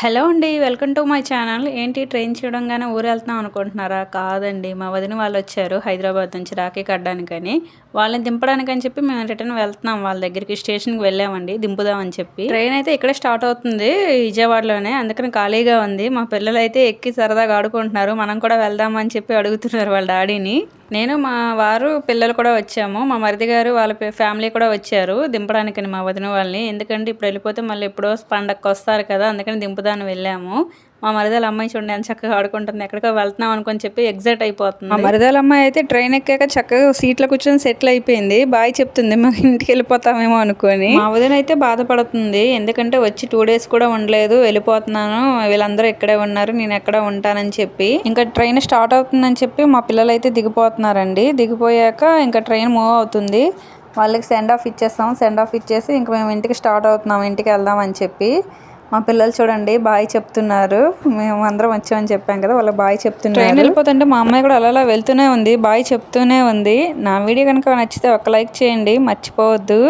Hello అండి welcome to my channel. ఏంటి train చూడంగానే ఊరు వెళ్తున్నాం అనుకుంటున్నారా? కాదండి మా వదిన వాళ్ళు వచ్చారు హైదరాబాద్ నుంచి రాఖీ కట్టడానికని. వాళ్ళని దింపడానికని చెప్పి మేము రిటర్న్ వెళ్తున్నాం. వాళ్ళ దగ్గరికి స్టేషన్కి వెళ్ళామండి దింపుదామని చెప్పి. ట్రైన్ అయితే ఇక్కడే స్టార్ట్ అవుతుంది విజయవాడలోనే. అందుకని ఖాళీగా ఉంది. మా పిల్లలు అయితే ఎక్కి సరదాగా ఆడుకుంటున్నారు. మనం కూడా వెళ్దామని చెప్పి అడుగుతున్నారు వాళ్ళ డాడీని. నేను మా వారు పిల్లలు కూడా వచ్చాము. మా మరిది గారు వాళ్ళ ఫ్యామిలీ కూడా వచ్చారు. దింపడానికి మా వదిన వాళ్ళని. ఎందుకంటే ఇప్పుడు వెళ్ళిపోతే మళ్ళీ ఎప్పుడో పండగకి వస్తారు కదా అందుకని దింపుదాన్ని వెళ్ళాము. మా మరిదాల అమ్మాయి చూడండి ఎంత చక్కగా ఆడుకుంటుంది ఎక్కడికో వెళ్తున్నాం అనుకొని చెప్పి ఎగ్జైట్ అయిపోతుంది. మా మరిదాల అమ్మాయి అయితే ట్రైన్ ఎక్కాక చక్కగా సీట్లో కూర్చొని సెటిల్ అయిపోయింది. బాయ్ చెప్తుంది మా ఇంటికి వెళ్ళిపోతామేమో అనుకొని. మా వదిన అయితే బాధపడుతుంది ఎందుకంటే వచ్చి టూ డేస్ కూడా ఉండలేదు వెళ్ళిపోతున్నాను వీళ్ళందరూ ఇక్కడే ఉన్నారు నేను ఎక్కడ ఉంటానని చెప్పి. ఇంకా ట్రైన్ స్టార్ట్ అవుతుందని చెప్పి మా పిల్లలు అయితే దిగిపోతున్నారండి. దిగిపోయాక ఇంకా ట్రైన్ మూవ్ అవుతుంది. వాళ్ళకి సెండ్ ఆఫ్ ఇచ్చేస్తాం సెండ్ ఆఫ్ ఇచ్చేసి ఇంక మేము ఇంటికి స్టార్ట్ అవుతున్నాం ఇంటికి వెళ్దాం అని చెప్పి. మా పిల్లలు చూడండి బాయ్ చెప్తున్నారు. మేము అందరం వచ్చామని చెప్పాం కదా వాళ్ళ బాయ్ చెప్తున్నారు. ట్రైన్ వెళ్ళిపోతుంటే మా అమ్మాయి కూడా అలా అలా వెళ్తూనే ఉంది బాయ్ చెప్తూనే ఉంది. నా వీడియో కనుక నచ్చితే ఒక లైక్ చేయండి మర్చిపోవద్దు.